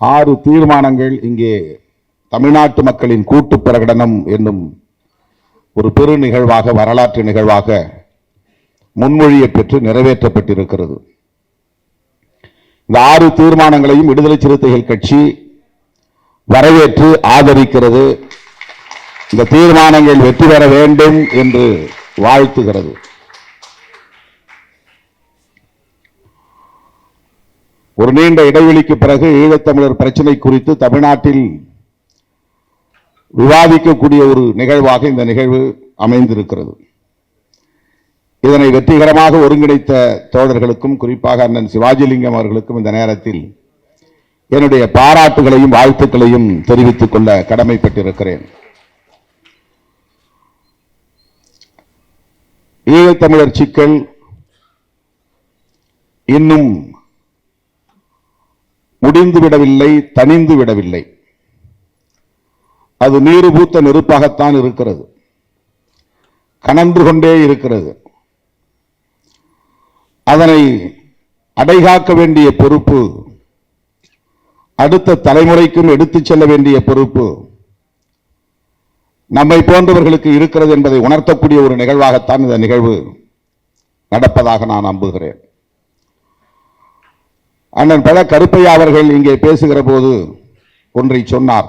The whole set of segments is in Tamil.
ஆறு தீர்மானங்கள் இங்கே தமிழ்நாட்டு மக்களின் கூட்டு பிரகடனம் என்னும் ஒரு பெரு நிகழ்வாக வரலாற்று நிகழ்வாக முன்மொழியை பெற்று நிறைவேற்றப்பட்டிருக்கிறது. இந்த ஆறு தீர்மானங்களையும் விடுதலை சிறுத்தைகள் கட்சி வரவேற்று ஆதரிக்கிறது. இந்த தீர்மானங்கள் வெற்றி பெற வேண்டும் என்று வாழ்த்துகிறது. ஒரு நீண்ட இடைவெளிக்கு பிறகு ஈழத்தமிழர் பிரச்சனை குறித்து தமிழ்நாட்டில் விவாதிக்கக்கூடிய ஒரு நிகழ்வாக இந்த நிகழ்வு அமைந்திருக்கிறது. இதனை வெற்றிகரமாக ஒருங்கிணைத்த தோழர்களுக்கும் குறிப்பாக அண்ணன் சிவாஜிலிங்கம் அவர்களுக்கும் இந்த நேரத்தில் என்னுடைய பாராட்டுகளையும் வாழ்த்துக்களையும் தெரிவித்துக் கொள்ள கடமைப்பட்டிருக்கிறேன். ஈழத்தமிழர் சிக்கல் இன்னும் முடிந்து விடவில்லை தணிந்து விடவில்லை அது நீர் பூத்த நெருப்பாகத்தான் இருக்கிறது. கனன்று கொண்டே இருக்கிறது. அதனை அடைகாக்க வேண்டிய பொறுப்பு அடுத்த தலைமுறைக்கும் எடுத்துச் செல்ல வேண்டிய பொறுப்பு நம்மை போன்றவர்களுக்கு இருக்கிறது என்பதை உணர்த்தக்கூடிய ஒரு நிகழ்வாகத்தான் இந்த நிகழ்வு நடப்பதாக நான் நம்புகிறேன். அண்ணன் பல கருப்பையா அவர்கள் இங்கே பேசுகிற போது ஒன்றை சொன்னார்.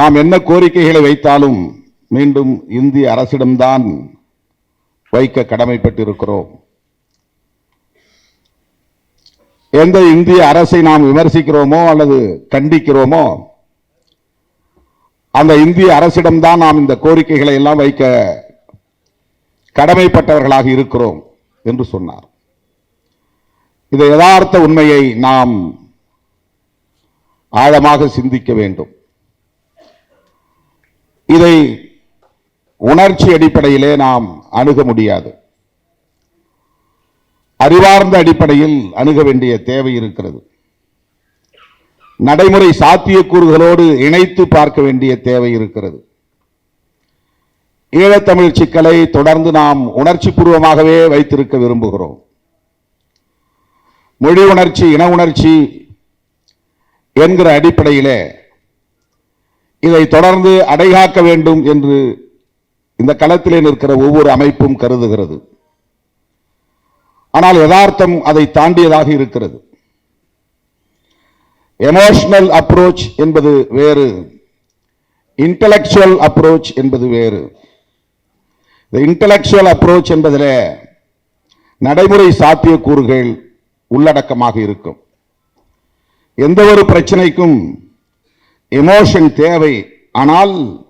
நாம் என்ன கோரிக்கைகளை வைத்தாலும் மீண்டும் இந்திய அரசிடம்தான் வைக்க கடமைப்பட்டிருக்கிறோம். எந்த இந்திய அரசை நாம் விமர்சிக்கிறோமோ அல்லது கண்டிக்கிறோமோ அந்த இந்திய அரசிடம்தான் நாம் இந்த கோரிக்கைகளை எல்லாம் வைக்க கடமைப்பட்டவர்களாக இருக்கிறோம் என்று சொன்னார். இந்த யதார்த்த உண்மையை நாம் ஆழமாக சிந்திக்க வேண்டும். இதை உணர்ச்சி அடிப்படையிலே நாம் அணுக முடியாது. அறிவார்ந்த அடிப்படையில் அணுக வேண்டிய தேவை இருக்கிறது. நடைமுறை சாத்தியக்கூறுகளோடு இணைத்து பார்க்க வேண்டிய தேவை இருக்கிறது. ஈழத்தமிழ் சிக்கலை தொடர்ந்து நாம் உணர்ச்சி பூர்வமாகவே வைத்திருக்க விரும்புகிறோம். மொழி உணர்ச்சி இன உணர்ச்சி என்கிற அடிப்படையிலே இதை தொடர்ந்து அடைகாக்க வேண்டும் என்று இந்த களத்திலே நிற்கிற ஒவ்வொரு அமைப்பும் கருதுகிறது. ஆனால் யதார்த்தம் அதை தாண்டியதாக இருக்கிறது. எமோஷனல் அப்ரோச் என்பது வேறு. இன்டலெக்சுவல் அப்ரோச் என்பது வேறு. இந்த இன்டலெக்சுவல் அப்ரோச் என்பதில் நடைமுறை சாத்தியக்கூறுகள் உள்ளடக்கமாக இருக்கும். எந்த ஒரு பிரச்சனைக்கும் எமோஷன் தேவை. ஆனால்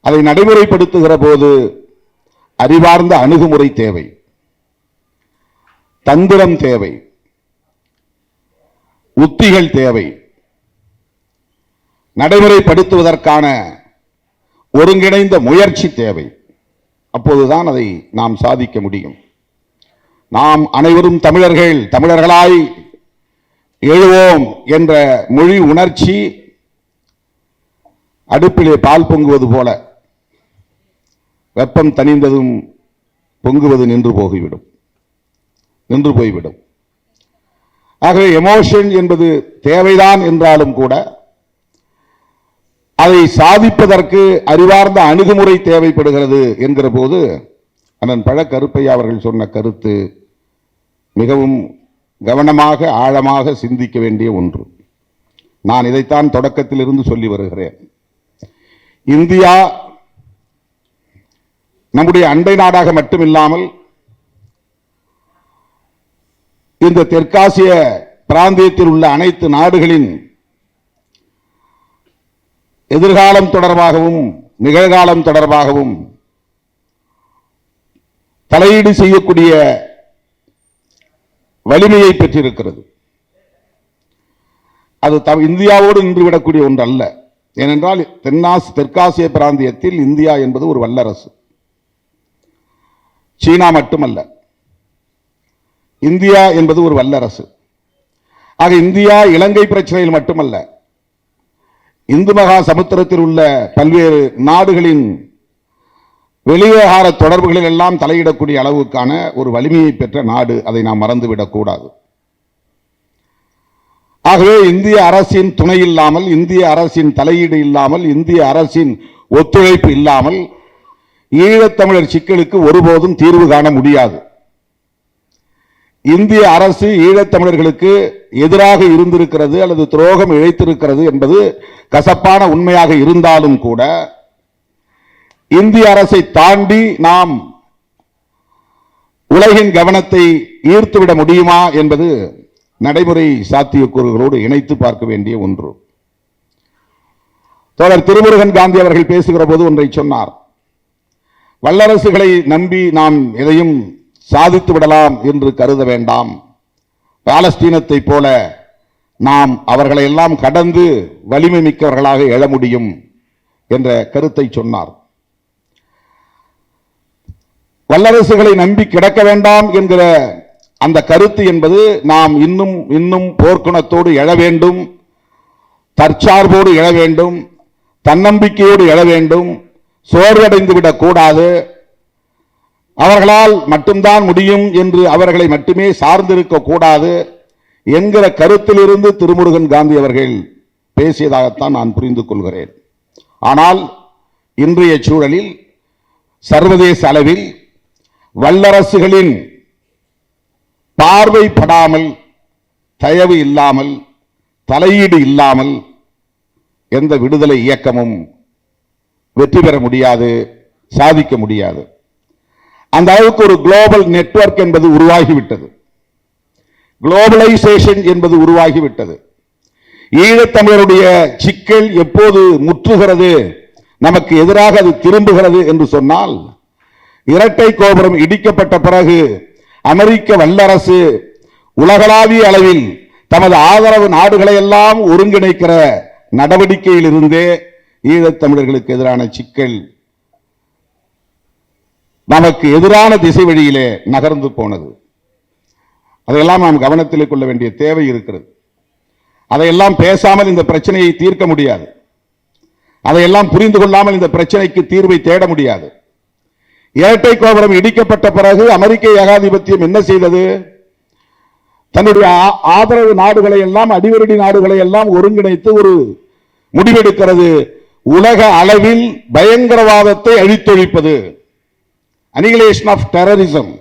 அதை நடைமுறைப்படுத்துகிற போது அறிவார்ந்த அணுகுமுறை தேவை. தந்திரம் தேவை. உத்திகள் தேவை. நடைமுறைப்படுத்துவதற்கான ஒருங்கிணைந்த முயற்சி தேவை. அப்போதுதான் அதை நாம் சாதிக்க முடியும். நாம் அனைவரும் தமிழர்கள் தமிழர்களாய் எழுவோம் என்ற மொழி உணர்ச்சி அடுப்பிலே பால் பொங்குவது போல வெப்பம் தணிந்ததும் பொங்குவது நின்று போய்விடும் நின்று போய்விடும். ஆகவே எமோஷன் என்பது தேவைதான் என்றாலும் கூட அதை சாதிப்பதற்கு அறிவார்ந்த அணுகுமுறை தேவைப்படுகிறது என்கிற போது அண்ணன் பழக்கருப்பையா அவர்கள் சொன்ன கருத்து மிகவும் கவனமாக ஆழமாக சிந்திக்க வேண்டிய ஒன்று. நான் இதைத்தான் தொடக்கத்தில் இருந்து சொல்லி வருகிறேன். இந்தியா நம்முடைய அண்டை நாடாக மட்டுமில்லாமல் இந்த தெற்காசிய பிராந்தியத்தில் உள்ள அனைத்து நாடுகளின் எதிர்காலம் தொடர்பாகவும் நிகழ்காலம் தொடர்பாகவும் தலையீடு செய்யக்கூடிய வலிமையை பெற்றிருக்கிறது. அது த- இந்தியாவோடு நின்றுவிடக்கூடிய ஒன்று அல்ல ஏனென்றால் தென்னாசி தெற்காசிய பிராந்தியத்தில் இந்தியா என்பது ஒரு வல்லரசு. சீனா மட்டுமல்ல. இந்தியா என்பது ஒரு வல்லரசு. ஆக இந்தியா இலங்கை பிரச்சனையில் மட்டுமல்ல. இந்து மகா சமுத்திரத்தில் உள்ள பல்வேறு நாடுகளின் வெளிவகார தொடர்புகளில் எல்லாம் தலையிடக்கூடிய அளவுக்கான ஒரு வலிமையை பெற்ற நாடு அதை நாம் மறந்துவிடக்கூடாது ஆகவே இந்திய அரசின் துணை இல்லாமல் இந்திய அரசின் தலையீடு இல்லாமல் இந்திய அரசின் ஒத்துழைப்பு இல்லாமல் ஈழத்தமிழர் சிக்கலுக்கு ஒருபோதும் தீர்வு காண முடியாது. இந்திய அரசு ஈழத்தமிழர்களுக்கு எதிராக இருந்திருக்கிறது அல்லது துரோகம் இழைத்திருக்கிறது என்பது கசப்பான உண்மையாக இருந்தாலும் கூட இந்திய அரசை தாண்டி நாம் உலகின் கவனத்தை ஈர்த்துவிட முடியுமா என்பது நடைமுறை சாத்தியக்கூறுகளோடு இணைத்து பார்க்க வேண்டிய ஒன்று. தோழர் திருமுருகன் காந்தி அவர்கள் பேசுகிற போது ஒன்றை சொன்னார். வல்லரசுகளை நம்பி நாம் எதையும் சாதித்து விடலாம் என்று கருத வேண்டாம். பாலஸ்தீனத்தை போல நாம் அவர்களை எல்லாம் கடந்து வலிமை மிக்கவர்களாக எழ முடியும் என்ற கருத்தை சொன்னார். வல்லரசுகளை நம்பி கிடக்க வேண்டாம் என்கிற அந்த கருத்து என்பது நாம் இன்னும் இன்னும் போர்க்குணத்தோடு எழ வேண்டும் தற்சார்போடு எழ வேண்டும் தன்னம்பிக்கையோடு எழ வேண்டும் சோர்வடைந்து விடக்கூடாது அவர்களால் மட்டும்தான் முடியும் என்று அவர்களை மட்டுமே சார்ந்திருக்க கூடாது என்கிற கருத்திலிருந்து திருமுருகன் காந்தி அவர்கள் பேசியதாகத்தான் நான் புரிந்து கொள்கிறேன். ஆனால் இன்றைய சூழலில் சர்வதேச அளவில் வல்லரசுகளின் பார்வைப்படாமல் தயவு இல்லாமல் தலையீடு இல்லாமல் எந்த விடுதலை இயக்கமும் வெற்றி பெற முடியாது சாதிக்க முடியாது. அந்த அளவுக்கு ஒரு குளோபல் நெட்வொர்க் என்பது உருவாகிவிட்டது. குளோபலைசேஷன் என்பது உருவாகிவிட்டது. ஈழத்தமிழருடைய சிக்கல் எப்போது முற்றுகிறது நமக்கு எதிராக அது திரும்புகிறது என்று சொன்னால் இரட்டை கோபுரம் இடிக்கப்பட்ட பிறகு அமெரிக்க வல்லரசு உலகளாவிய அளவில் தமது ஆதரவு நாடுகளை எல்லாம் ஒருங்கிணைக்கிற நடவடிக்கையில் இருந்தே ஈழத்தமிழர்களுக்கு எதிரான சிக்கல் நமக்கு எதிரான திசை வழியிலே நகர்ந்து போனது. அதையெல்லாம் நாம் கவனத்தில் கொள்ள வேண்டிய தேவை இருக்கிறது. அதையெல்லாம் பேசாமல் இந்த பிரச்சனையை தீர்க்க முடியாது. அதையெல்லாம் புரிந்து கொள்ளாமல் இந்த பிரச்சனைக்கு தீர்வை தேட முடியாது. ஏட்டை கோபுரம் இடிக்கப்பட்ட பிறகு அமெரிக்க ஏகாதிபத்தியம் என்ன செய்தது? தன்னுடைய ஆ- ஆதரவு நாடுகளை எல்லாம் அடிவருடி நாடுகளை எல்லாம் ஒருங்கிணைத்து ஒரு முடிவெடுக்கிறது. உலக அளவில் பயங்கரவாதத்தை அழித்தொழிப்பது. அனிகிலேஷன் ஆஃப் டெரரிசம்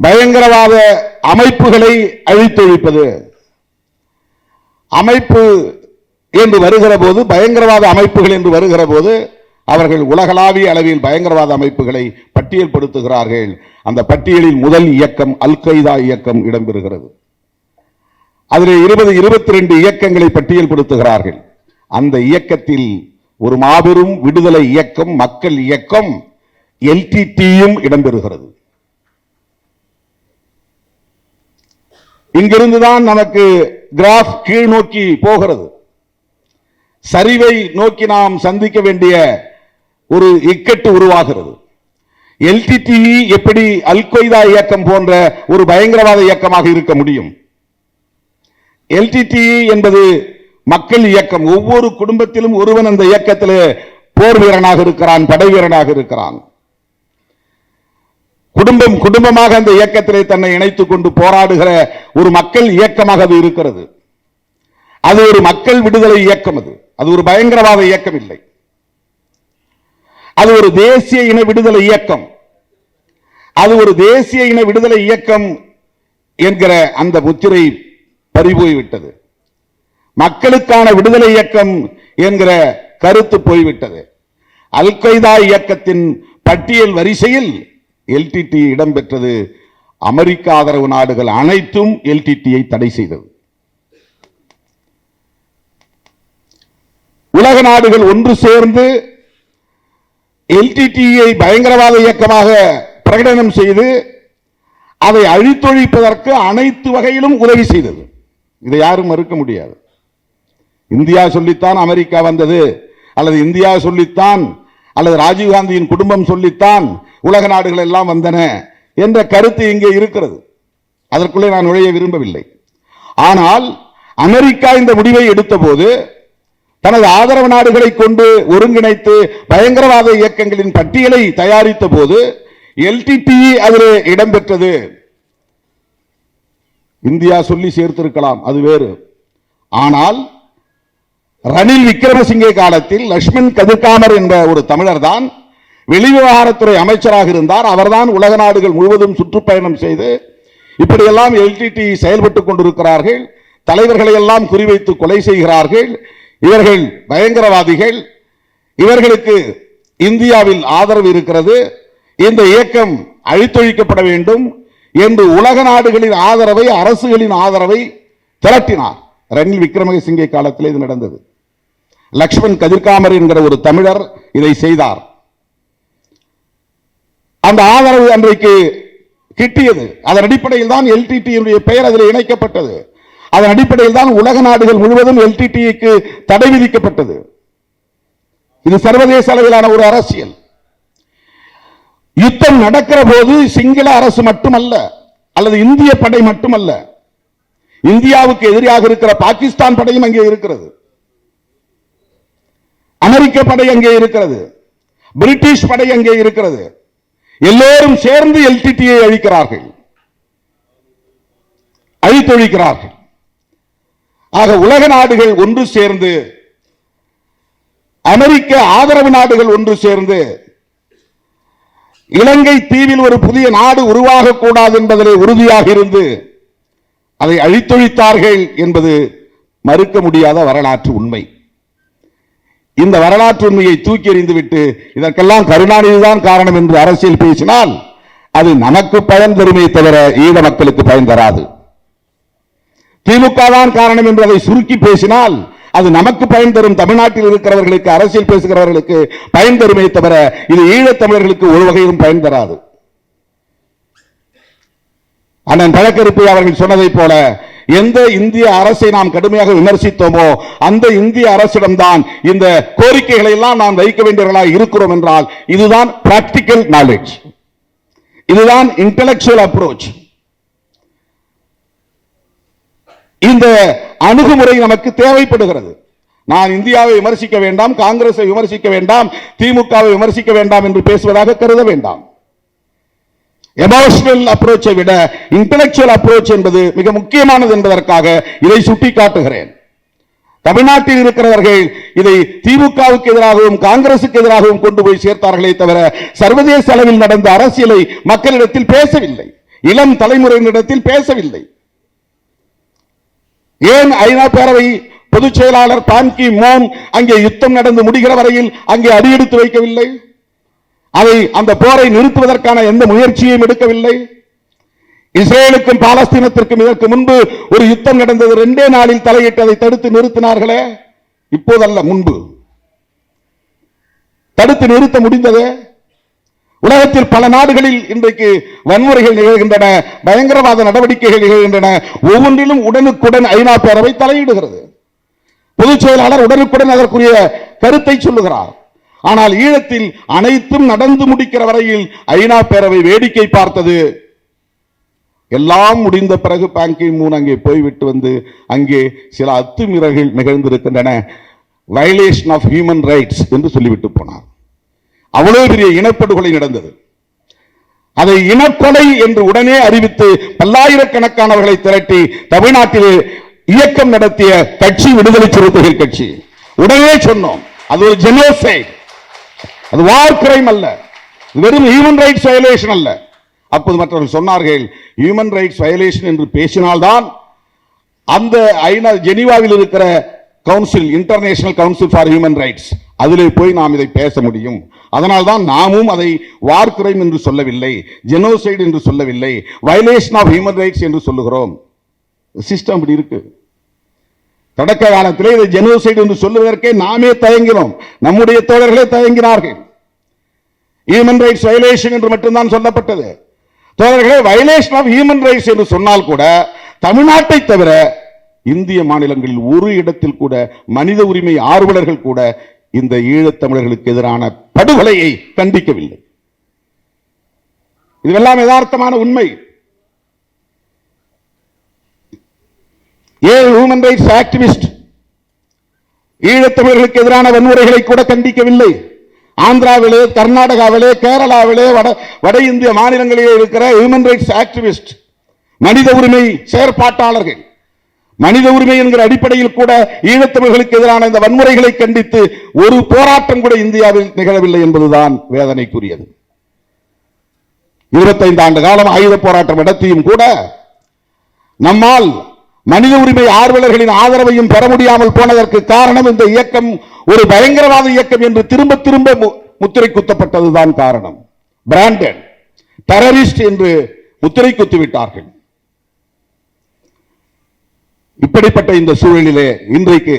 பயங்கரவாத அமைப்புகளை அழித்தொழிப்பது. அமைப்பு என்று வருகிற போது பயங்கரவாத அமைப்புகள் என்று வருகிற போது அவர்கள் உலகளாவிய அளவில் பயங்கரவாத அமைப்புகளை பட்டியல்படுத்துகிறார்கள். அந்த பட்டியலில் முதல் இயக்கம் அல் கொய்தா இயக்கம் இடம்பெறுகிறது. அதில் இருபது இருபத்தி ரெண்டு இயக்கங்களை பட்டியல்படுத்துகிறார்கள். அந்த இயக்கத்தில் ஒரு மாபெரும் விடுதலை இயக்கம் மக்கள் இயக்கம் எல்டிடியும் இடம்பெறுகிறது. இங்கிருந்துதான் நமக்கு கிராஃப் கீழ் நோக்கி போகிறது. சரிவை நோக்கி நாம் சந்திக்க வேண்டிய ஒரு இக்கட்டு உருவாகிறது. எல்டிடிஇ எப்படி அல்கொய்தா இயக்கம் போன்ற ஒரு பயங்கரவாத இயக்கமாக இருக்க முடியும்? எல்டிடிஇ என்பது மக்கள் இயக்கம். ஒவ்வொரு குடும்பத்திலும் ஒருவன் அந்த இயக்கத்தில் போர் வீரனாக இருக்கிறான் படை வீரனாக இருக்கிறான். குடும்பம் குடும்பமாக அந்த இயக்கத்திலே தன்னை இணைத்துக் கொண்டு போராடுகிற ஒரு மக்கள் இயக்கமாக அது இருக்கிறது. அது ஒரு மக்கள் விடுதலை இயக்கம் அது. அது ஒரு பயங்கரவாத இயக்கம் இல்லை அது ஒரு தேசிய இன விடுதலை இயக்கம். அது ஒரு தேசிய இன விடுதலை இயக்கம் என்கிற அந்த முத்திரை பறிபோய்விட்டது மக்களுக்கான விடுதலை இயக்கம் என்கிற கருத்து போய்விட்டது அல் கொய்தா இயக்கத்தின் பட்டியல் வரிசையில் எல்டிடி இடம்பெற்றது. அமெரிக்க ஆதரவு நாடுகள் அனைத்தும் எல்டிடியை தடை செய்தது. உலக நாடுகள் ஒன்று சேர்ந்து எல்டிடியை பயங்கரவாத இயக்கமாக பிரகடனம் செய்து அதை அழித்தொழிப்பதற்கு அனைத்து வகையிலும் உதவி செய்தது. இதை யாரும் மறுக்க முடியாது. இந்தியா சொல்லித்தான் அமெரிக்கா வந்தது அல்லது இந்தியா சொல்லித்தான் அல்லது ராஜீவ்காந்தியின் குடும்பம் சொல்லித்தான் உலக நாடுகள் எல்லாம் வந்தன என்ற கருத்து இங்கே இருக்கிறது. அதற்குள்ளே நான் நுழைய விரும்பவில்லை. ஆனால் அமெரிக்கா இந்த முடிவை எடுத்தபோது தனது ஆதரவு நாடுகளை கொண்டு ஒருங்கிணைத்து பயங்கரவாத இயக்கங்களின் பட்டியலை தயாரித்த போது எல்டிடிஇ அதில் இடம்பெற்றது. இந்தியா சொல்லி சேர்த்திருக்கலாம் அது வேறு. ஆனால் ரணில் விக்ரமசிங்கே காலத்தில் லட்சுமண் கதிர்காமர் என்ற ஒரு தமிழர் தான் வெளிவிவகாரத்துறை அமைச்சராக இருந்தார். அவர்தான் உலக நாடுகள் முழுவதும் சுற்றுப்பயணம் செய்து இப்படியெல்லாம் எல்டிடி செயல்பட்டுக் கொண்டிருக்கிறார்கள். தலைவர்களை எல்லாம் குறிவைத்து கொலை செய்கிறார்கள். இவர்கள் பயங்கரவாதிகள். இவர்களுக்கு இந்தியாவில் ஆதரவு இருக்கிறது. இந்த இயக்கம் அழித்தொழிக்கப்பட வேண்டும் என்று உலக நாடுகளின் ஆதரவை அரசுகளின் ஆதரவை திரட்டினார் ரணில் விக்ரமசிங்கே காலத்தில் இது நடந்தது. லக்ஷ்மண் கதிர்காமர் என்கிற ஒரு தமிழர் இதை செய்தார். அந்த ஆதரவு அன்றைக்கு கிட்டியது. அதன் அடிப்படையில் தான் எல்டிடியினுடைய பெயர் அதில் இணைக்கப்பட்டது. அதன் அடிப்படையில் தான் உலக நாடுகள் முழுவதும் எல்டிடிக்கு தடை விதிக்கப்பட்டது. இது சர்வதேச அளவிலான ஒரு அரசியல். யுத்தம் நடக்கிற போது சிங்கள அரசு மட்டுமல்ல அல்லது இந்திய படை மட்டுமல்ல இந்தியாவுக்கு எதிராக இருக்கிற பாகிஸ்தான் படையும் அங்கே இருக்கிறது. அமெரிக்க படை அங்கே இருக்கிறது. பிரிட்டிஷ் படை அங்கே இருக்கிறது. எல்லோரும் சேர்ந்து எல்டிடியை அழிக்கிறார்கள். அழித்தொழிக்கிறார்கள். ஆக உலக நாடுகள் ஒன்று சேர்ந்து அமெரிக்க ஆதரவு நாடுகள் ஒன்று சேர்ந்து இலங்கை தீவில் ஒரு புதிய நாடு உருவாகக்கூடாது என்பதிலே உறுதியாக இருந்து அதை அழித்தொழித்தார்கள் என்பது மறுக்க முடியாத வரலாற்று உண்மை. இந்த வரலாற்று உண்மையை தூக்கி எறிந்துவிட்டு இதற்கெல்லாம் கருணாநிதிதான் காரணம் என்று அரசியல் பேசினால் அது நமக்கு பயன் தருமே தவிர ஈழ மக்களுக்கு பயன் தராது. திமுக தான் காரணம் என்று அதை சுருக்கி பேசினால் அது நமக்கு பயன் தரும். தமிழ்நாட்டில் இருக்கிறவர்களுக்கு அரசியல் பேசுகிறவர்களுக்கு பயன் தருமே தவிர இது ஈழத் தமிழர்களுக்கு ஒரு வகையிலும் பயன் தராது. அண்ணன் பழக்கருப்பை அவர்கள் சொன்னதைப் போல எந்த இந்திய அரசை நாம் கடுமையாக விமர்சித்தோமோ அந்த இந்திய அரசிடம்தான் இந்த கோரிக்கைகளை எல்லாம் நாம் வைக்க வேண்டியவர்களாக இருக்கிறோம் என்றால் இதுதான் பிராக்டிக்கல் நாலேஜ் இதுதான் இன்டலெக்சுவல் அப்ரோச் இந்த அணுகுமுறை நமக்கு தேவைப்படுகிறது. நான் இந்தியாவை விமர்சிக்க வேண்டாம் காங்கிரஸை விமர்சிக்க வேண்டாம் திமுகவை விமர்சிக்க வேண்டாம் என்று பேசுவதாக கருத வேண்டாம். எமோஷனல் அப்ரோச்சை விட இன்டலெக்சுவல் அப்ரோச் என்பது மிக முக்கியமானது என்பதற்காக இதை சுட்டிக்காட்டுகிறேன். தமிழ்நாட்டில் இருக்கிறவர்கள் இதை திமுகவுக்கு எதிராகவும் காங்கிரசுக்கு எதிராகவும் கொண்டு போய் சேர்த்தார்களே தவிர சர்வதேச அளவில் நடந்த அரசியலை மக்களிடத்தில் பேசவில்லை. இளம் தலைமுறையினரிடத்தில் பேசவில்லை. ஏன் ஐநா பேரவை பொதுச் செயலாளர் பான்கி மோன் அங்கே யுத்தம் நடந்து முடிகிற வரையில் அங்கே அடியெடுத்து வைக்கவில்லை? அதை அந்த போரை நிறுத்துவதற்கான எந்த முயற்சியையும் எடுக்கவில்லை? இஸ்ரேலுக்கும் பாலஸ்தீனத்திற்கும் இதற்கு முன்பு ஒரு யுத்தம் நடந்தது ரெண்டே நாளில் தலையிட்டு அதை தடுத்து நிறுத்தினார்களே? இப்போதல்ல முன்பு. தடுத்து நிறுத்த முடிந்தது? உலகத்தில் பல நாடுகளில் இன்றைக்கு வன்முறைகள் நிகழ்கின்றன பயங்கரவாத நடவடிக்கைகள் நிகழ்கின்றன. ஒவ்வொன்றிலும் உடனுக்குடன் ஐநா பேரவை தலையிடுகிறது. பொதுச் செயலாளர் உடனுக்குடன் அதற்குரிய கருத்தை சொல்லுகிறார். ஆனால் ஈழத்தில் அனைத்தும் நடந்து முடிக்கிற வரையில் ஐநா பேரவை வேடிக்கை பார்த்தது. எல்லாம் முடிந்த பிறகு பாங்கி மூன் அங்கே போய்விட்டு வந்து அங்கே சில அத்துமீறல்கள் நிகழ்ந்திருக்கின்றன. வயலேஷன் ஆஃப் ஹியூமன் ரைட்ஸ் என்று சொல்லிவிட்டு போனார். அவ்வளவு பெரிய இனப்படுகொலை நடந்தது. அதை இனக்கொலை என்று உடனே அறிவித்து பல்லாயிரக்கணக்கானவர்களை திரட்டி தமிழ்நாட்டில் இயக்கம் நடத்திய கட்சி விடுதலை சிறுத்தைகள் கட்சி. உடனே சொன்னோம் அது ஒரு ஜெனோசைட் அது வார் கிரைம் அல்ல. வெறும் ஹியூமன் ரைட்ஸ் வயலேஷன் அல்ல. அப்போது மற்றவர்கள் சொன்னார்கள் ஹியூமன் ரைட்ஸ் வயலேஷன் என்று பேசினால்தான் அந்த ஐநா ஜெனீவாவில் இருக்கிற council international council for human rights அதிலே போய் நாம் இதை பேச முடியும். அதனால்தான் நாமும் அதை வார் கிரைம் என்று சொல்லவில்லை ஜெனோசைடு என்று சொல்லவில்லை வயலேஷன் ஆஃப் ஹியூமன் ரைட்ஸ் என்று சொல்லுகிறோம். சிஸ்டம் இப்படி இருக்கு. தொடக்க காலத்திலே இதை ஜெனோசைடு என்று சொல்லுவதற்கே நாமே தயங்கினோம். நம்முடைய தோழர்களே தயங்கினார்கள். ஹியூமன் ரைட்ஸ் வயலேஷன் என்று மட்டும்தான் சொல்லப்பட்டது. தோழர்களே வயலேஷன் ஆஃப் ஹியூமன் ரைட்ஸ் என்று சொன்னால் கூட தமிழ்நாட்டை தவிர இந்திய மாநிலங்களில் ஒரு இடத்தில் கூட மனித உரிமை ஆர்வலர்கள் கூட இந்த ஈழத்தமிழர்களுக்கு எதிரான படுகொலையை கண்டிக்கவில்லை. இதுவெல்லாம் யதார்த்தமான உண்மை. ஏழு ஹியூமன் ரைட்ஸ் ஆக்டிவிஸ்ட் ஈழத்தமிழர்களுக்கு எதிரான வன்முறைகளை கூட கண்டிக்கவில்லை? ஆந்திராவிலே கர்நாடகாவிலே கேரளாவிலே வட வட இந்திய மாநிலங்களிலே இருக்கிற ஹியூமன் ரைட்ஸ் ஆக்டிவிஸ்ட் மனித உரிமை செயற்பாட்டாளர்கள். மனித உரிமை என்கிற அடிப்படையில் கூட ஈழத்தமிழர்களுக்கு எதிரான இந்த வன்முறைகளை கண்டித்து ஒரு போராட்டம் கூட இந்தியாவில் நிகழவில்லை என்பதுதான் வேதனைக்குரியது. இருபத்தைந்து ஆண்டு காலம் ஆயுத போராட்டம் நடத்தியும் கூட நம்மால் மனித உரிமை ஆர்வலர்களின் ஆதரவையும் பெற முடியாமல் போனதற்கு காரணம் இந்த இயக்கம் ஒரு பயங்கரவாத இயக்கம் என்று திரும்ப திரும்ப முத்திரை குத்தப்பட்டதுதான் காரணம். பிராண்டட் டெரரிஸ்ட் என்று முத்திரை குத்திவிட்டார்கள். இப்படிப்பட்ட இந்த சூழலிலே இன்றைக்கு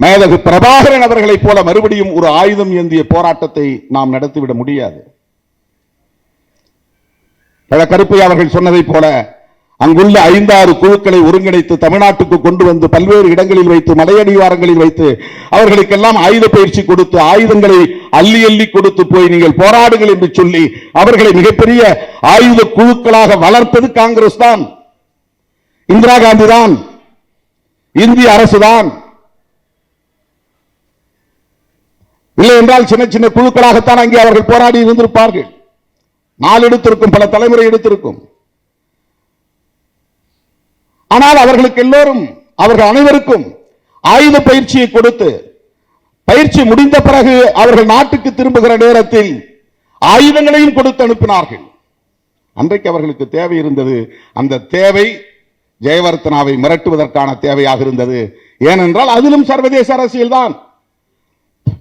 மேதகு பிரபாகரன் அவர்களைப் போல மறுபடியும் ஒரு ஆயுதம் ஏந்திய போராட்டத்தை நாம் நடத்திவிட முடியாது. கருப்பை அவர்கள் சொன்னதைப் போல அங்குள்ள ஐந்தாறு குழுக்களை ஒருங்கிணைத்து தமிழ்நாட்டுக்கு கொண்டு வந்து பல்வேறு இடங்களில் வைத்து மலையடிவாரங்களில் வைத்து அவர்களுக்கெல்லாம் ஆயுத பயிற்சி கொடுத்து ஆயுதங்களை அள்ளி அள்ளி கொடுத்து போய் நீங்கள் போராடுங்கள் என்று சொல்லி அவர்களை மிகப்பெரிய ஆயுத குழுக்களாக வளர்த்தது காங்கிரஸ் தான். இந்திரா காந்தி தான் இந்திய அரசு தான் இல்லை என்றால் சின்ன சின்ன குழுக்களாகத்தான் அங்கே அவர்கள் போராடி இருந்திருப்பார்கள். நாள் எடுத்திருக்கும் பல தலைமுறை எடுத்திருக்கும். ஆனால் அவர்களுக்கு எல்லோரும் அவர்கள் அனைவருக்கும் ஆயுத பயிற்சியை கொடுத்து பயிற்சி முடிந்த பிறகு அவர்கள் நாட்டுக்கு திரும்புகிற நேரத்தில் ஆயுதங்களையும் கொடுத்து அனுப்பினார்கள். அன்றைக்கு அவர்களுக்கு தேவை இருந்தது அந்த தேவை ஜெயவர்த்தனாவை மிரட்டுவதற்கான தேவையாக இருந்தது. ஏனென்றால் அதிலும் சர்வதேச அரசியல் தான்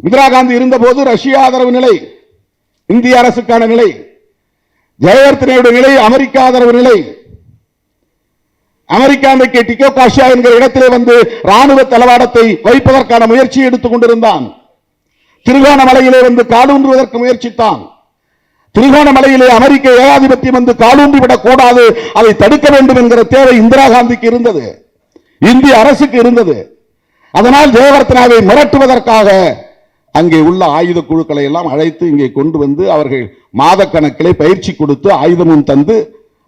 இந்திரா காந்தி இருந்தபோது ரஷ்ய ஆதரவு நிலை இந்திய அரசுக்கான நிலை ஜெயவர்த்தனையுடைய நிலை அமெரிக்க ஆதரவு நிலை. அமெரிக்கா அன்றைக்கு டிகோ காஷியா என்கிற இடத்திலே வந்து ராணுவ தளவாடத்தை வைப்பதற்கான முயற்சி எடுத்துக் கொண்டிருந்தான். திருகோணமலையிலே வந்து காலூன்றுவதற்கு முயற்சித்தான். திருகோணமலையிலே அமெரிக்க ஏகாதிபத்தியம் வந்து காலூன்றி விடக்கூடாது அதை தடுக்க வேண்டும் என்கிற தேவை இந்திரா காந்திக்கு இருந்தது. இந்திய அரசுக்கு இருந்தது. அதனால் ஜெயவர்த்தனாவை மிரட்டுவதற்காக அங்கே உள்ள ஆயுத குழுக்களை எல்லாம் அழைத்து இங்கே கொண்டு வந்து அவர்கள் மாதக்கணக்கிலே பயிற்சி கொடுத்து ஆயுதமும் தந்து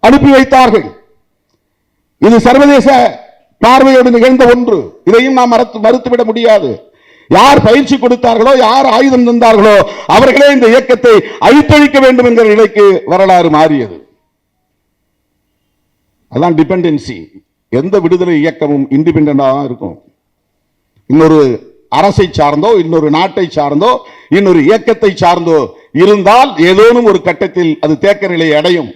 அனுப்பி வைத்தார்கள். இது சர்வதேச பார்வையோடு நிகழ்ந்த ஒன்று. இதையும் நாம் மறுத்து மறுத்துவிட முடியாது. யார் பயிற்சி கொடுத்தார்களோ யார் ஆயுதம் தந்தார்களோ அவர்களே இந்த இயக்கத்தை அழித்தொழிக்க வேண்டும் என்கிற நிலைக்கு வரலாறு மாறியது. அதான் டிபெண்டன்சி எந்த விடுதலை இயக்கமும் இண்டிபெண்டாக இருக்கும். இன்னொரு அரசை சார்ந்தோ இன்னொரு நாட்டை சார்ந்தோ இன்னொரு இயக்கத்தை சார்ந்தோ இருந்தால் ஏதோனும் ஒரு கட்டத்தில் அது தேக்க நிலையை அடையும்.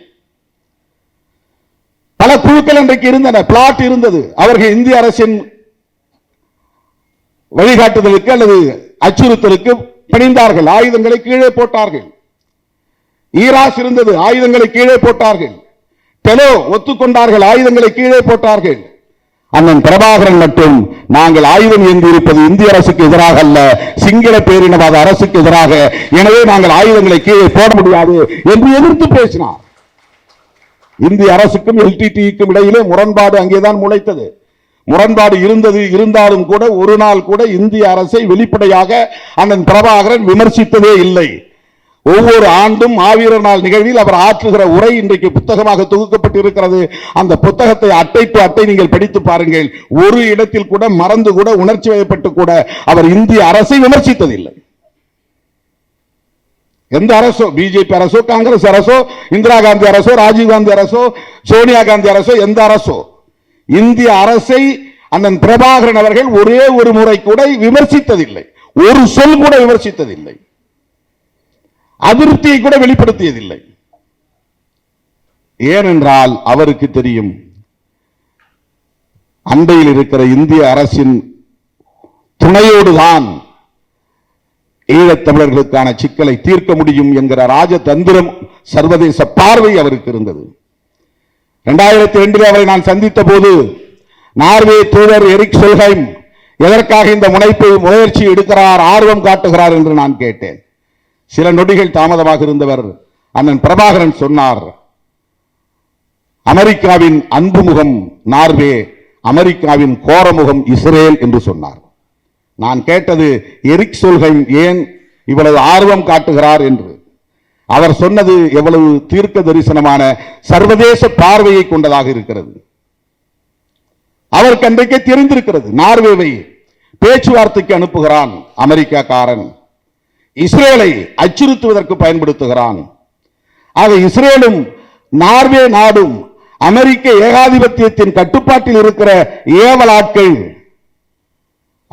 பல குழுக்கள் இன்றைக்கு இருந்தன. பிளாட் இருந்தது. அவர்கள் இந்திய அரசின் வழிகாட்டுதலுக்கு அல்லது அச்சுறுத்தலுக்கு பணிந்தார்கள். ஆயுதங்களை கீழே போட்டார்கள். ஈராஸ் இருந்தது ஆயுதங்களை கீழே போட்டார்கள். டெலோ ஒத்துக்கொண்டார்கள் ஆயுதங்களை கீழே போட்டார்கள். அண்ணன் பிரபாகரன் மட்டும் நாங்கள் ஆயுதம் ஏந்தி இருப்பது இந்திய அரசுக்கு எதிராக அல்ல சிங்கள பேரினவாத அரசுக்கு எதிராக. எனவே நாங்கள் ஆயுதங்களை கீழே போட முடியாது என்று எதிர்த்து பேசினார். இந்திய அரசுக்கும் எல்டிடிக்கும் இடையிலே முரண்பாடு அங்கேதான் முளைத்தது. முரண்பாடு இருந்தது இருந்தாலும் கூட ஒரு நாள் கூட இந்திய அரசை வெளிப்படையாக அண்ணன் பிரபாகரன் விமர்சித்ததே இல்லை. ஒவ்வொரு ஆண்டும் மாவீரர் நாள் நிகழ்வில் அவர் ஆற்றுகிற உரை இன்றைக்கு புத்தகமாக தொகுக்கப்பட்டிருக்கிறது. அந்த புத்தகத்தை அட்டை டு அட்டை நீங்கள் படித்து பாருங்கள். ஒரு இடத்தில் கூட மறந்து கூட உணர்ச்சி வயப்பட்டு கூட அவர் இந்திய அரசை விமர்சித்ததில்லை. எந்த அரசோ? பிஜேபி அரசோ? காங்கிரஸ் அரசோ? இந்திரா காந்தி அரசோ? ராஜீவ் காந்தி அரசோ? சோனியா காந்தி அரசோ? எந்த அரசோ? இந்திய அரசை அண்ணன் பிரபாகரன் அவர்கள் ஒரே ஒரு முறை கூட விமர்சித்ததில்லை. ஒரு சொல் கூட விமர்சித்ததில்லை. அதிருப்தியை கூட வெளிப்படுத்தியதில்லை. ஏனென்றால் அவருக்கு தெரியும் அண்டையில் இருக்கிற இந்திய அரசின் துணையோடுதான் ஈழத்தமிழர்களுக்கான சிக்கலை தீர்க்க முடியும் என்கிற ராஜதந்திரம் சர்வதேச பார்வை அவருக்கு இருந்தது. இரண்டாயிரத்தி ரெண்டில் அவரை நான் சந்தித்த போது நார்வே தூதர் எரிக் சொல்ஹைம் எதற்காக இந்த முனைப்பை முயற்சி எடுக்கிறார் ஆர்வம் காட்டுகிறார் என்று நான் கேட்டேன். சில நொடிகள் தாமதமாக இருந்தவர் அண்ணன் பிரபாகரன் சொன்னார் அமெரிக்காவின் அன்பு முகம் நார்வே அமெரிக்காவின் கோரமுகம் இஸ்ரேல் என்று சொன்னார். நான் கேட்டது எரிக் சொல்ஹைம் ஏன் இவ்வளவு ஆர்வம் காட்டுகிறார்? என்று. அவர் சொன்னது எவ்வளவு தீர்க்க தரிசனமான சர்வதேச பார்வையை கொண்டதாக இருக்கிறது. அவருக்கு அன்றைக்கே தெரிந்திருக்கிறது. நார்வேவை பேச்சுவார்த்தைக்கு அனுப்புகிறான் அமெரிக்காக்காரன். இஸ்ரேலை அச்சுறுத்துவதற்கு பயன்படுத்துகிறான். ஆக இஸ்ரேலும் நார்வே நாடும் அமெரிக்க ஏகாதிபத்தியத்தின் கட்டுப்பாட்டில் இருக்கிற ஏவலாட்கள்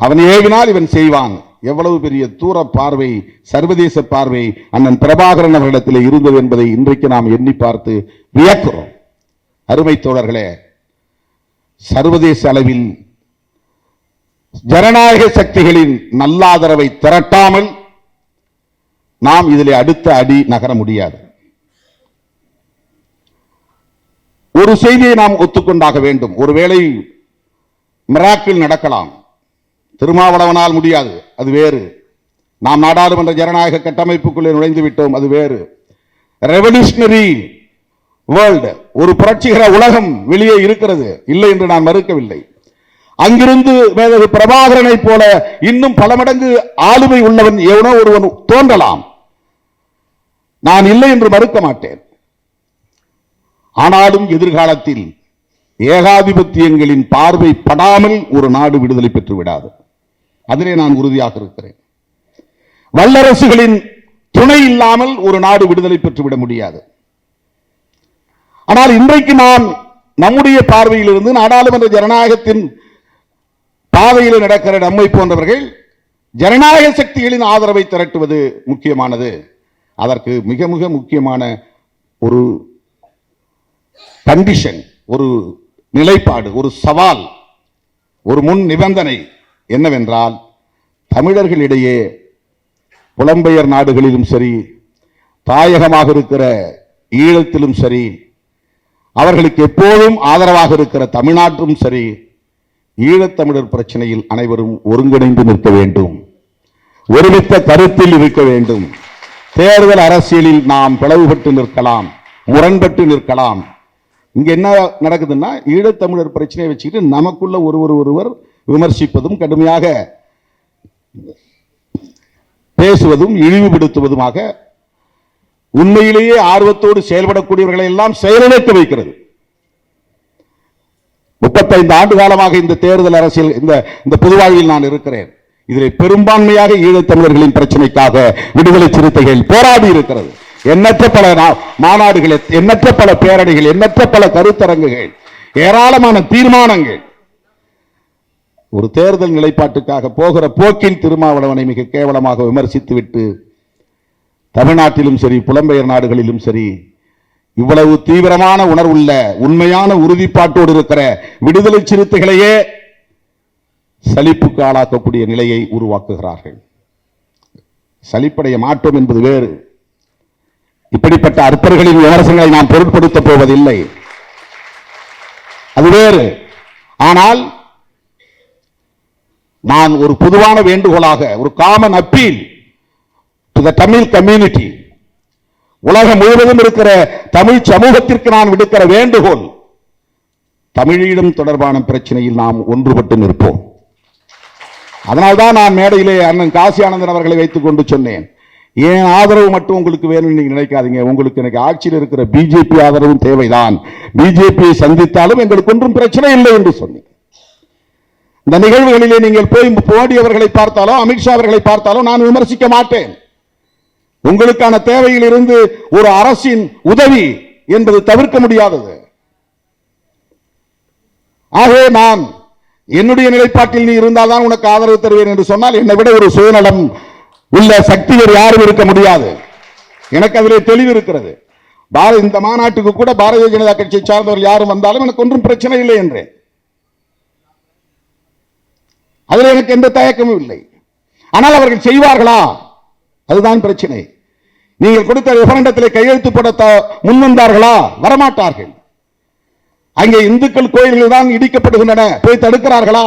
அவன் ஏவினால் இவன் செய்வான். எவ்வளவு பெரிய தூர பார்வை சர்வதேச பார்வை அண்ணன் பிரபாகரன் அவர்களிடத்தில் இருந்தது என்பதை இன்றைக்கு நாம் எண்ணி பார்த்து வியக்கிறோம். அருமை தோழர்களே சர்வதேச அளவில் ஜனநாயக சக்திகளின் நல்லாதரவை திரட்டாமல் நாம் இதில் அடுத்த அடி நகர முடியாது. ஒரு செய்தியை நாம் ஒத்துக்கொண்டாக வேண்டும். ஒருவேளை மிராக்கிள் நடக்கலாம். திருமாவளவனால் முடியாது. அது வேறு. நாம் நாடாளுமன்ற ஜனநாயக கட்டமைப்புக்குள்ளே நுழைந்து விட்டோம். அது வேறு. ரெவல்யூஷனரி வேர்ல்டு ஒரு புரட்சிகர உலகம் வெளியே இருக்கிறது. இல்லை என்று நான் மறுக்கவில்லை. அங்கிருந்து மேதகு பிரபாகரனை போல இன்னும் பல மடங்கு ஆளுமை உள்ளவன் எவனோ ஒருவன் தோன்றலாம். நான் இல்லை என்று மறுக்க மாட்டேன். ஆனாலும் எதிர்காலத்தில் ஏகாதிபத்தியங்களின் பார்வை படாமல் ஒரு நாடு விடுதலை பெற்று விடாது அதிலே நான் உறுதியாக இருக்கிறேன். வல்லரசுகளின் துணை இல்லாமல் ஒரு நாடு விடுதலை பெற்று விட முடியாது. ஆனால் இன்றைக்கு நாம் நம்முடைய பார்வையிலிருந்து நாடாளுமன்ற ஜனநாயகத்தின் பாதையில் நடக்கிற நம்மை போன்றவர்கள் ஜனநாயக சக்திகளின் ஆதரவை திரட்டுவது முக்கியமானது. அதற்கு மிக மிக முக்கியமான ஒரு கண்டிஷன் ஒரு நிலைப்பாடு ஒரு சவால் ஒரு முன் நிபந்தனை என்னவென்றால் தமிழர்களிடையே புலம்பெயர் நாடுகளிலும் சரி தாயகமாக இருக்கிற ஈழத்திலும் சரி அவர்களுக்கு எப்போதும் ஆதரவாக இருக்கிற தமிழ்நாட்டிலும் சரி ஈழத்தமிழர் பிரச்சனையில் அனைவரும் ஒருங்கிணைந்து நிற்க வேண்டும். ஒருமித்த கருத்தில் இருக்க வேண்டும். தேர்தல் அரசியலில் நாம் பிளவுபட்டு நிற்கலாம் முரண்பட்டு நிற்கலாம். இங்க என்ன நடக்குதுன்னா ஈழத்தமிழர் பிரச்சனையை வச்சுக்கிட்டு நமக்குள்ள ஒருவர் ஒருவர் விமர்சிப்பதும் கடுமையாக பேசுவதும் இழிவுபடுத்துவதுமாக உண்மையிலேயே ஆர்வத்தோடு செயல்படக்கூடியவர்களை எல்லாம் செயலிழக்க வைக்கிறது. முப்பத்தைந்து ஆண்டு காலமாக இந்த தேர்தல் அரசியல் இந்த இந்த பொதுவாழ்வில் நான் இருக்கிறேன். இதில் பெரும்பான்மையாக ஈழத்தமிழர்களின் பிரச்சனைக்காக விடுதலை சிறுத்தைகள் போராடி இருக்கிறது. எண்ணற்ற பல நா- மாநாடுகள் எண்ணற்ற பல பேரணிகள் எண்ணற்ற பல கருத்தரங்குகள் ஏராளமான தீர்மானங்கள் ஒரு தேர்தல் நிலைப்பாட்டுக்காக போகிற போக்கில் திருமாவளவனை மிக கேவலமாக விமர்சித்துவிட்டு தமிழ்நாட்டிலும் சரி புலம்பெயர் நாடுகளிலும் சரி இவ்வளவு தீவிரமான உணர்வுள்ள உண்மையான உறுதிப்பாட்டோடு இருக்கிற விடுதலை சிறுத்தைகளையே சலிப்புக்கு ஆளாக்கக்கூடிய நிலையை உருவாக்குகிறார்கள். சலிப்படைய மாட்டோம் என்பது வேறு. இப்படிப்பட்ட அற்பர்களின் விமர்சனங்களை நாம் பொருட்படுத்தப் போவதில்லை. அது வேறு. ஆனால் நான் ஒரு பொதுவான வேண்டுகோளாக ஒரு common appeal to the Tamil community உலகம் முழுவதும் இருக்கிற தமிழ் சமூகத்திற்கு நான் விடுக்கிற வேண்டுகோள் தமிழீழம் தொடர்பான பிரச்சனையில் நாம் ஒன்றுபட்டு நிற்போம். அதனால்தான் நான் மேடையிலே அண்ணன் காசி ஆனந்தன் அவர்களை வைத்துக் கொண்டு சொன்னேன். ஏன் ஆதரவு மட்டும் உங்களுக்கு வேணும்னு நீங்க நினைக்காதீங்க. உங்களுக்கு எனக்கு ஆட்சியில் இருக்கிற பிஜேபி ஆதரவும் தேவைதான். பிஜேபியை சந்தித்தாலும் எங்களுக்கு ஒன்றும் பிரச்சனை இல்லை என்று சொன்னேன். இந்த நிகழ்வுகளிலே நீங்கள் போய் போடியவர்களை பார்த்தாலோ அமித்ஷா அவர்களை பார்த்தாலோ நான் விமர்சிக்க மாட்டேன். உங்களுக்கான தேவையில் இருந்து ஒரு அரசின் உதவி என்பது தவிர்க்க முடியாதது. ஆகவே நான் என்னுடைய நிலைப்பாட்டில் நீ இருந்தால்தான் உனக்கு ஆதரவு தருவேன் என்று சொன்னால் என்னை விட ஒரு சுயநலம் உள்ள சக்தி வேறு யாரும் இருக்க முடியாது. எனக்கு அதிலே தெளிவு இருக்கிறது. பாரத இந்த மாநாட்டுக்கு கூட பாரதிய ஜனதா கட்சியை சார்ந்தவர்கள் யாரும் வந்தாலும் எனக்கு ஒன்றும் பிரச்சனை இல்லை என்றேன். அதில் எனக்கு எந்த தயக்கமும் இல்லை. ஆனால் அவர்கள் செய்வார்களா? அதுதான் பிரச்சனை. நீங்கள் கொடுத்த ரெஃபரண்டத்தில் கையெழுத்து போட முன்வந்தார்களா? வரமாட்டார்கள். அங்கே இந்துக்கள் கோயில்கள் தான் இடிக்கப்படுகின்றன. போய் தடுக்கிறார்களா?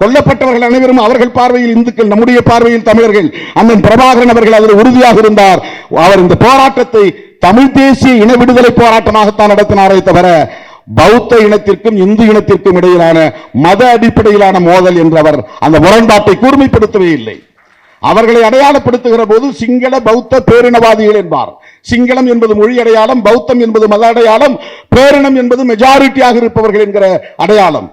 கொல்லப்பட்டவர்கள் அனைவரும் அவர்கள் பார்வையில் இந்துக்கள் நம்முடைய பார்வையில் தமிழர்கள். அண்ணன் பிரபாகரன் அவர்கள் அதில் உறுதியாக இருந்தார். அவர் இந்த போராட்டத்தை தமிழ் தேசிய இன விடுதலை போராட்டமாகத்தான் நடத்தினாரே தவிர பௌத்த இனத்திற்கும் இந்து இனத்திற்கும் இடையிலான மத அடிப்படையிலான மோதல் என்று அவர் அந்த முரண்பாட்டை கூர்மைப்படுத்தவே இல்லை. அவர்களை அடையாளப்படுத்துகிற போது சிங்கள பௌத்த பேரினவாதிகள் என்பார். சிங்களம் என்பது மொழி அடையாளம் பௌத்தம் என்பது மத அடையாளம் பேரினம் என்பது மெஜாரிட்டியாக இருப்பவர்கள் என்கிற அடையாளம்.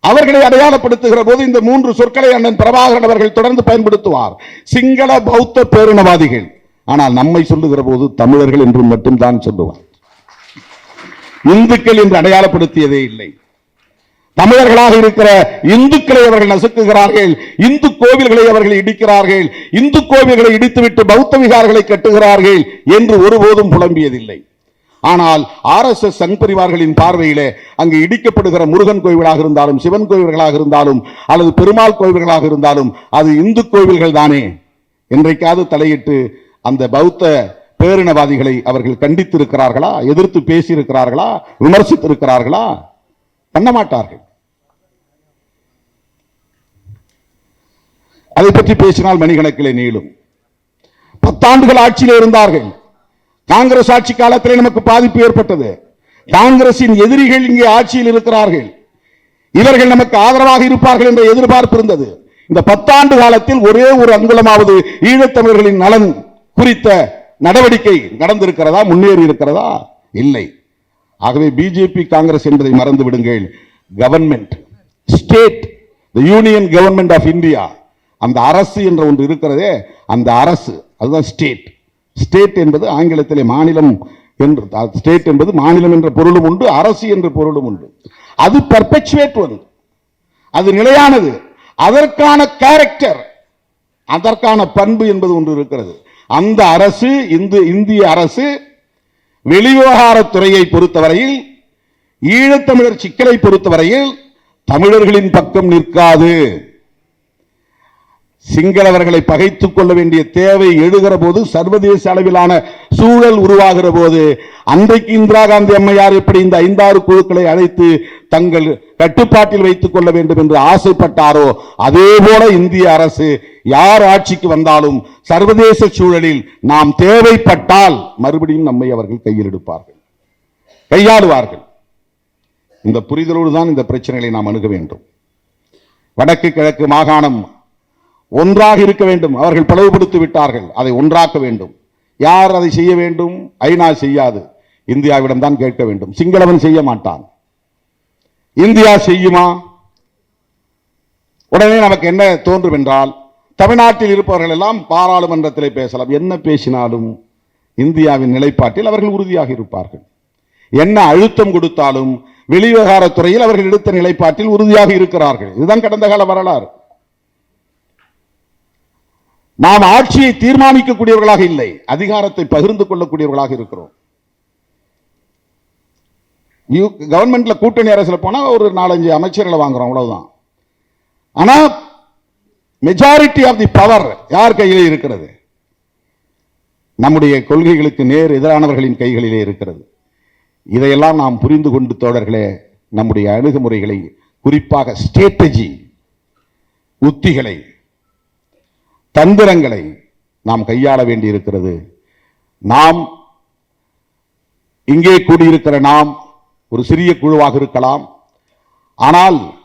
அவர்களை அடையாளப்படுத்துகிற போது இந்த மூன்று சொற்களை அண்ணன் பிரபாகரன் அவர்கள் தொடர்ந்து பயன்படுத்துவார். சிங்கள பௌத்த பேரினவாதிகள். ஆனால் நம்மை சொல்லுகிற போது தமிழர்கள் என்று மட்டும்தான் சொல்லுவார். இந்துக்கள் என்று அடையாளப்படுத்தியதே இல்லை. தமிழர்களாக இருக்கிற இந்துக்களை அவர்கள் நசுக்குகிறார்கள் இந்து கோவில்களை அவர்கள் இடிக்கிறார்கள் இந்து கோவில்களை இடித்துவிட்டு பௌத்த விகார்களை கட்டுகிறார்கள் என்று ஒருபோதும் புலம்பியதில்லை. ஆனால் ஆர் எஸ் எஸ் சங்பரிவார்களின் பார்வையிலே அங்கு இடிக்கப்படுகிற முருகன் கோவிலாக இருந்தாலும் சிவன் கோவில்களாக இருந்தாலும் அல்லது பெருமாள் கோவில்களாக இருந்தாலும் அது இந்து கோவில்கள் தானே என்றைக்காவது தலையிட்டு அந்த பௌத்த பேரினவாதிகளை அவர்கள் கண்டித்திருக்கிறார்களா? எதிர்த்து பேசியிருக்கிறார்களா? விமர்சித்திருக்கிறார்களா? பண்ண மாட்டார்கள். அதை பற்றி பேசினால் மணிக்கணக்கிலே நீளும். பத்தாண்டுகள் ஆட்சியில் இருந்தார்கள். காங்கிரஸ் ஆட்சி காலத்திலே நமக்கு பாதிப்பு ஏற்பட்டது. காங்கிரசின் எதிரிகள் இங்கே ஆட்சியில் இருக்கிறார்கள். இவர்கள் நமக்கு ஆதரவாக இருப்பார்கள் என்ற எதிர்பார்ப்பு இருந்தது. இந்த பத்தாண்டு காலத்தில் ஒரே ஒரு அங்குலமாவது ஈழத்தமிழர்களின் நலன் குறித்த நடவடிக்கை நடந்திருக்கிறதா முன்னேறி இருக்கிறதா? இல்லை. ஆகவே பிஜேபி காங்கிரஸ் என்பதை மறந்து விடுங்கள். Government state the union government of India அந்த அரசு என்ற ஒன்று இருக்கிறதே அந்த அரசு அதுதான் ஸ்டேட் ஸ்டேட் என்பது ஆங்கிலத்திலே மாநிலம் என்று ஸ்டேட் என்பது மாநிலம் என்ற பொருளும் உண்டு அரசு என்ற பொருளும் உண்டு. அது பர்பெச்சுவேட் ஒன்று. அது நிலையானது. அதற்கான கேரக்டர் அதற்கான பண்பு என்பது ஒன்று இருக்கிறது. அந்த அரசு இந்து இந்திய அரசு வெளிவிவகாரத்துறையை பொறுத்தவரையில் ஈழத்தமிழர் சிக்கலை பொறுத்தவரையில் தமிழர்களின் பக்கம் நிற்காது. சிங்களவர்களை பகைத்துக் கொள்ள வேண்டிய தேவை எழுகிற போது சர்வதேச அளவிலான சூழல் உருவாகிற போது அன்றைக்கு இந்திரா காந்தி அம்மையார் எப்படி இந்த ஐந்தாறு குழுக்களை அழைத்து தங்கள் கட்டுப்பாட்டில் வைத்துக் கொள்ள வேண்டும் என்று ஆசைப்பட்டாரோ அதே போல இந்திய அரசு யார் ஆட்சிக்கு வந்தாலும் சர்வதேச சூழலில் நாம் தேவைப்பட்டால் மறுபடியும் நம்மை அவர்கள் கையில் எடுப்பார்கள். கையாடுவார்கள் இந்த புரிதலோடு தான் இந்த பிரச்சனைகளை நாம் அணுக வேண்டும். வடக்கு கிழக்கு மாகாணம் ஒன்றாக இருக்க வேண்டும். அவர்கள் பிளவுபடுத்தி விட்டார்கள். அதை ஒன்றாக்க வேண்டும். யார் அதை செய்ய வேண்டும்? ஐநா செய்யாது. இந்தியாவிடம் தான் கேட்க வேண்டும். சிங்களவன் செய்ய மாட்டான். இந்தியா செய்யுமா? உடனே நமக்கு என்ன தோன்றும் என்றால் தமிழ்நாட்டில் இருப்பவர்கள் எல்லாம் பாராளுமன்றத்தில் பேசலாம். என்ன பேசினாலும் இந்தியாவின் நிலைப்பாட்டில் அவர்கள் உறுதியாக இருப்பார்கள். என்ன அழுத்தம் கொடுத்தாலும் வெளிவிவகாரத்துறையில் அவர்கள் எடுத்த நிலைப்பாட்டில் உறுதியாக இருக்கிறார்கள். இதுதான் கடந்த கால வரலாறு. நாம் ஆட்சியை தீர்மானிக்கக்கூடியவர்களாக இல்லை. அதிகாரத்தை பகிர்ந்து கொள்ளக்கூடியவர்களாக இருக்கிறோம். கவர்மெண்ட்ல கூட்டணி அரசு போனா ஒரு நாலஞ்சு அமைச்சர்களை வாங்குறோம் அவ்வளவுதான். ஆனா மெஜாரிட்டி ஆஃப் தி பவர் யார் கையிலே இருக்கிறது? நம்முடைய கொள்கைகளுக்கு நேர் எதிரானவர்களின் கைகளிலே இருக்கிறது. இதையெல்லாம் நாம் புரிந்து கொண்டு தோழர்களே நம்முடைய அணுகுமுறைகளை குறிப்பாக ஸ்ட்ராட்டஜி உத்திகளை தந்திரங்களை நாம் கையாள வேண்டியிருக்கிறது. நாம் இங்கே கூடியிருக்கிற நாம் ஒரு சிறிய குழுவாக இருக்கலாம். ஆனால்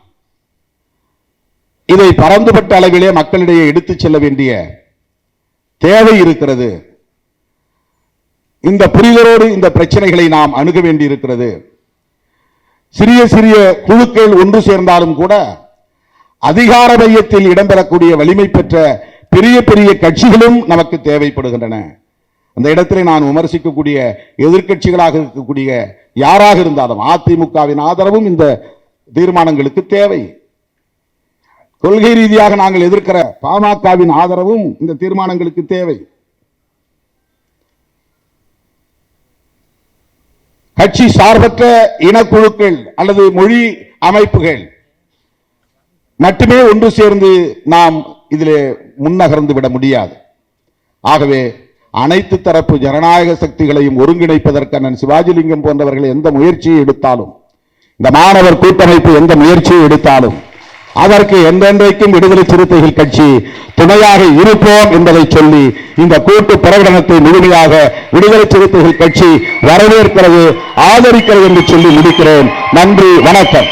இதை பரந்துபட்ட அளவிலே மக்களிடையே எடுத்துச் செல்ல வேண்டிய தேவை இருக்கிறது. இந்த புரிதலோடு இந்த பிரச்சனைகளை நாம் அணுக வேண்டியிருக்கிறது. சிறிய சிறிய குழுக்கள் ஒன்று சேர்ந்தாலும் கூட அதிகார மையத்தில் இடம்பெறக்கூடிய வலிமை பெற்ற பெரிய பெரிய கட்சிகளும் நமக்கு தேவைப்படுகின்றன. அந்த இடத்திலே நான் விமர்சிக்கக்கூடிய எதிர்க்கட்சிகளாக இருக்கக்கூடிய யாராக இருந்தாலும் அதிமுகவின் ஆதரவும் இந்த தீர்மானங்களுக்கு தேவை. கொள்கை ரீதியாக நாங்கள் எதிர்க்கிற பாமகவின் ஆதரவும் இந்த தீர்மானங்களுக்கு தேவை. கட்சி சார்பற்ற இனக்குழுக்கள் அல்லது மொழி அமைப்புகள் மட்டுமே ஒன்று சேர்ந்து நாம் இதிலே முன்னகர்ந்து விட முடியாது. ஆகவே அனைத்து தரப்பு ஜனநாயக சக்திகளையும் ஒருங்கிணைப்பதற்கான சிவாஜிலிங்கம் போன்றவர்கள் எந்த முயற்சியை எடுத்தாலும் இந்த மாணவர் கூட்டமைப்பு எந்த முயற்சியை எடுத்தாலும் அதற்கு என்றென்றைக்கும் விடுதலை சிறுத்தைகள் கட்சி துணையாக இருப்போம் என்பதை சொல்லி இந்த கூட்டு பிரகடனத்தை முழுமையாக விடுதலை சிறுத்தைகள் கட்சி வரவேற்கிறது ஆதரிக்கிறது என்று சொல்லி முடிக்கிறேன். நன்றி வணக்கம்.